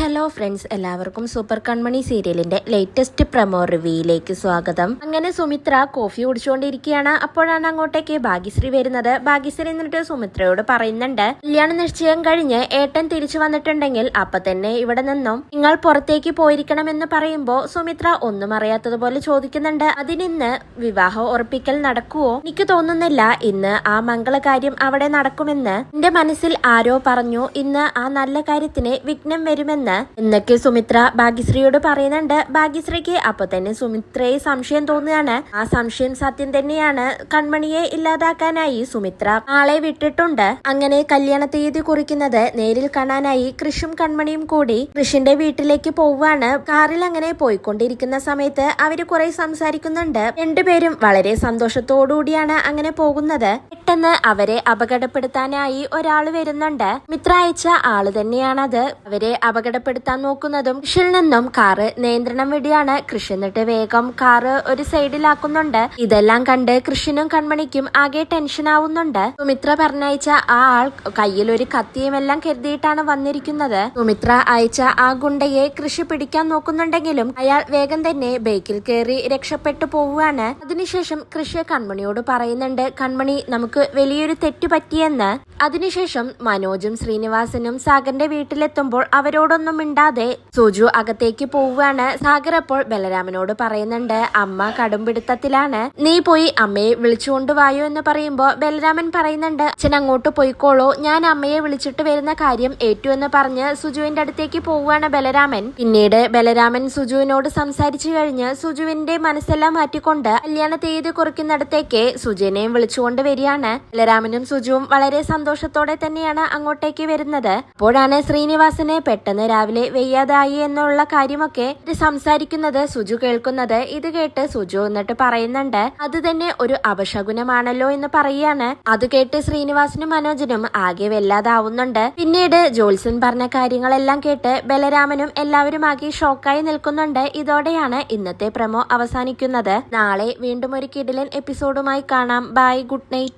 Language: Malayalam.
ഹലോ ഫ്രണ്ട്സ് എല്ലാവർക്കും സൂപ്പർ കൺമണി സീരിയലിന്റെ ലേറ്റസ്റ്റ് പ്രമോ റിവ്യൂയിലേക്ക് സ്വാഗതം. അങ്ങനെ സുമിത്ര കോഫി കുടിച്ചുകൊണ്ടിരിക്കുകയാണ്. അപ്പോഴാണ് അങ്ങോട്ടേക്ക് ഭാഗ്യശ്രീ വരുന്നത്. ഭാഗ്യശ്രീ എന്നിട്ട് സുമിത്രയോട് പറയുന്നുണ്ട് കല്യാണ നിശ്ചയം കഴിഞ്ഞ് ഏട്ടൻ തിരിച്ചു വന്നിട്ടുണ്ടെങ്കിൽ അപ്പൊ തന്നെ ഇവിടെ നിന്നും നിങ്ങൾ പുറത്തേക്ക് പോയിരിക്കണമെന്ന് പറയുമ്പോൾ സുമിത്ര ഒന്നും അറിയാത്തതുപോലെ ചോദിക്കുന്നുണ്ട്. അതിനിന്ന് വിവാഹ ഉറപ്പിക്കൽ നടക്കുവോ? എനിക്ക് തോന്നുന്നില്ല. ഇന്ന് ആ മംഗളകാര്യം അവിടെ നടക്കുമെന്ന് എന്റെ മനസ്സിൽ ആരോ പറഞ്ഞു. ഇന്ന് ആ നല്ല കാര്യത്തിന് വിഘ്നം വരുമെന്ന് എന്നൊക്കെ സുമിത്ര ഭാഗ്യശ്രീയോട് പറയുന്നുണ്ട്. ഭാഗ്യശ്രീക്ക് അപ്പൊ തന്നെ സുമിത്രയെ സംശയം തോന്നുകയാണ്. ആ സംശയം സത്യം തന്നെയാണ്. കൺമണിയെ ഇല്ലാതാക്കാനായി സുമിത്ര ആളെ വിട്ടിട്ടുണ്ട്. അങ്ങനെ കല്യാണ തീയതി കുറിക്കുന്നത് നേരിൽ കാണാനായി കൃഷും കൺമണിയും കൂടി കൃഷിന്റെ വീട്ടിലേക്ക് പോവാണ് കാറിൽ അങ്ങനെ പോയിക്കൊണ്ടിരിക്കുന്ന സമയത്ത് അവർ കുറെ സംസാരിക്കുന്നുണ്ട്. രണ്ടുപേരും വളരെ സന്തോഷത്തോടുകൂടിയാണ് അങ്ങനെ പോകുന്നത്. പെട്ടെന്ന് അവരെ അപകടപ്പെടുത്താനായി ഒരാൾ വരുന്നുണ്ട്. മിത്ര അയച്ച ആൾ തന്നെയാണത്. അവരെ അപകടപ്പെടുത്താൻ നോക്കുന്നതും കൃഷിയിൽ നിന്നും കാറ് നിയന്ത്രണം വിടിയാണ്. കൃഷി എന്നിട്ട് വേഗം കാറ് ഒരു സൈഡിലാക്കുന്നുണ്ട്. ഇതെല്ലാം കണ്ട് കൃഷിനും കൺമണിക്കും ആകെ ടെൻഷൻ ആവുന്നുണ്ട്. സുമിത്ര പറഞ്ഞയച്ച ആ ആൾ കയ്യിൽ ഒരു കത്തിയും എല്ലാം കരുതിയിട്ടാണ് വന്നിരിക്കുന്നത്. സുമിത്ര അയച്ച ആ ഗുണ്ടയെ കൃഷി പിടിക്കാൻ നോക്കുന്നുണ്ടെങ്കിലും അയാൾ വേഗം തന്നെ ബൈക്കിൽ കയറി രക്ഷപ്പെട്ടു പോവുകയാണ്. അതിനുശേഷം കൃഷി കൺമണിയോട് പറയുന്നുണ്ട് കൺമണി നമുക്ക് വലിയൊരു തെറ്റ് പറ്റിയെന്ന്. അതിനുശേഷം മനോജും ശ്രീനിവാസനും സാഗറിന്റെ വീട്ടിലെത്തുമ്പോൾ അവരോടൊന്നും മിണ്ടാതെ സുജു അകത്തേക്ക് പോവുകയാണ്. സാഗർ അപ്പോൾ ബലരാമനോട് പറയുന്നുണ്ട് അമ്മ കടുംപിടുത്തത്തിലാണ്. നീ പോയി അമ്മയെ വിളിച്ചുകൊണ്ടുവായോ എന്ന് പറയുമ്പോൾ ബലരാമൻ പറയുന്നുണ്ട് അച്ഛൻ അങ്ങോട്ട് പോയിക്കോളൂ. ഞാൻ അമ്മയെ വിളിച്ചിട്ട് വരുന്ന കാര്യം ഏറ്റു എന്ന് പറഞ്ഞ് സുജുവിന്റെ അടുത്തേക്ക് പോവുകയാണ് ബലരാമൻ. പിന്നീട് ബലരാമൻ സുജുവിനോട് സംസാരിച്ചു കഴിഞ്ഞ് സുജുവിന്റെ മനസ്സെല്ലാം മാറ്റിക്കൊണ്ട് കല്യാണ തീയതി കുറിക്കുന്നിടത്തേക്ക് സുജുവിനെയും വിളിച്ചുകൊണ്ട് വരികയാണ്. ബലരാമനും സുജുവും വളരെ സന്തോഷത്തോടെ തന്നെയാണ് അങ്ങോട്ടേക്ക് വരുന്നത്. അപ്പോഴാണ് ശ്രീനിവാസന് പെട്ടെന്ന് രാവിലെ വെയ്യാതായി എന്നുള്ള കാര്യമൊക്കെ സംസാരിക്കുന്നത് സുജു കേൾക്കുന്നത്. ഇത് കേട്ട് സുജു എന്നിട്ട് പറയുന്നുണ്ട് അത് തന്നെ ഒരു അപശകുനമാണല്ലോ എന്ന് പറയാണ്. അത് കേട്ട് ശ്രീനിവാസനും മനോജനും ആകെ വല്ലാതാവുന്നുണ്ട്. പിന്നീട് ജോത്സൻ പറഞ്ഞ കാര്യങ്ങളെല്ലാം കേട്ട് ബലരാമനും എല്ലാവരും ആകെ ഷോക്കായി നിൽക്കുന്നുണ്ട്. ഇതോടെയാണ് ഇന്നത്തെ പ്രമോ അവസാനിക്കുന്നത്. നാളെ വീണ്ടും ഒരു കിടിലൻ എപ്പിസോഡുമായി കാണാം. Bye good night.